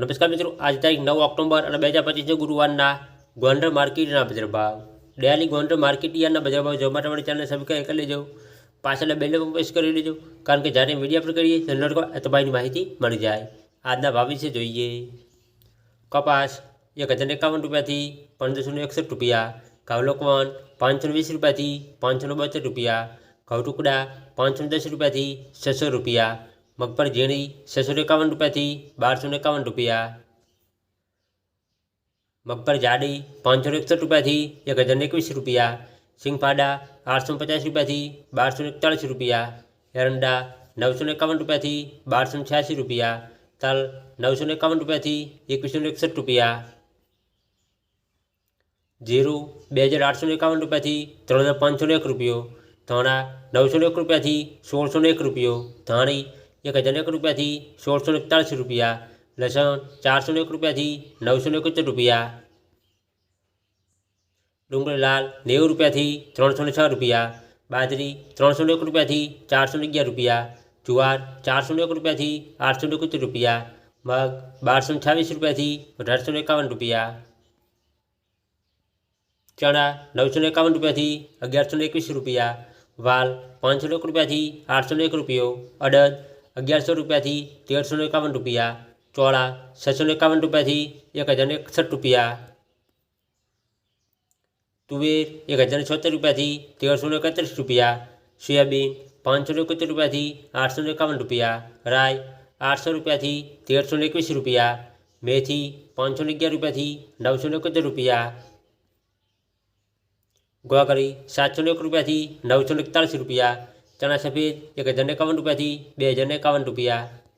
નમસ્કાર મિત્રો, આજ તારીખ નવ ઓક્ટોબર અને બે હજાર પચીસને ગુરુવારના ગોંડર માર્કેટના બજાર ભાવ ડેલી ગોંડર માર્કેટ યારના બજાર ભાવ જોવા માટે ચેનલ સબસ્ક્રાઈબ કરી લેજો. પાછળ બેલને પણ પ્રેસ કરી લેજો, કારણ કે જ્યારે મીડિયા પર કરીએ તો નોટ તો ભાઈની માહિતી મળી જાય. આજના ભાવ વિશે જોઈએ. કપાસ એક હજાર એકાવન રૂપિયાથી પંદરસો ને એકસઠ રૂપિયા, ઘઉલોકવન પાંચસો વીસ રૂપિયાથી પાંચસો બોતેર રૂપિયા, ઘઉં ટુકડા પાંચસો દસ રૂપિયાથી છસો રૂપિયા મગફળી ઝીણી છસો ને એકાવન રૂપિયાથી બારસો ને એકાવન રૂપિયા મગફળી જાડી પાંચસો ને એકસઠ રૂપિયાથી એક હજાર ને એકવીસ રૂપિયા સિંગફાડા આઠસો ને પચાસ રૂપિયાથી બારસો ને એકતાળીસ રૂપિયા એરંડા નવસો ને એકાવન રૂપિયાથી બારસો ને છ્યાસી રૂપિયા તલ નવસો ને એકાવન રૂપિયાથી એકવીસો ને એકસઠ રૂપિયા જીરું બે હજાર આઠસો ને એકાવન રૂપિયાથી ત્રણ હજાર પાંચસો ને એક રૂપિયો ધાણા નવસો ને એક રૂપિયાથી સોળસો ને એક રૂપિયો ધાણી એક હજાર ને એક રૂપિયાથી સોળસો ને એકતાળીસ રૂપિયા લસણ ચારસો ને એક રૂપિયાથી નવસો ને એકોતેર રૂપિયા ડુંગળી લાલ નેવું રૂપિયાથી ત્રણસો ને છ રૂપિયા બાજરી ત્રણસો ને એક રૂપિયાથી ચારસો ને અગિયાર રૂપિયા જુવાર ચારસો ને એક રૂપિયાથી આઠસો ને એકોતેર રૂપિયા મગ બારસો ને છવ્વીસ રૂપિયાથી અઢારસો ને એકાવન રૂપિયા ચણા નવસો ને એકાવન રૂપિયાથી અગિયારસો ને એકવીસ રૂપિયા વાલ પાંચસો ને એક રૂપિયાથી આઠસો ને એક રૂપિયો અડદ અગિયારસો રૂપિયાથી તેરસો ને એકાવન રૂપિયા ચોળા છસો ને એકાવન રૂપિયાથી એક હજાર ને એકસઠ રૂપિયા તુવેર એક હજાર ને છોતેર રૂપિયાથી તેરસો ને એકત્રીસ રૂપિયા સોયાબીન પાંચસો ને એકોતેર રૂપિયાથી આઠસો ને એકાવન રૂપિયા રાય આઠસો રૂપિયાથી તેરસો ને એકવીસ રૂપિયા મેથી પાંચસો ને અગિયાર રૂપિયાથી નવસો ને એકોતેર રૂપિયા ગોગળી સાતસો ને એક રૂપિયાથી નવસો ને એકતાળીસ રૂપિયા ચણા સફેદ એક હજારને એકાવન રૂપિયાથી બે હજારને એકાવન રૂપિયા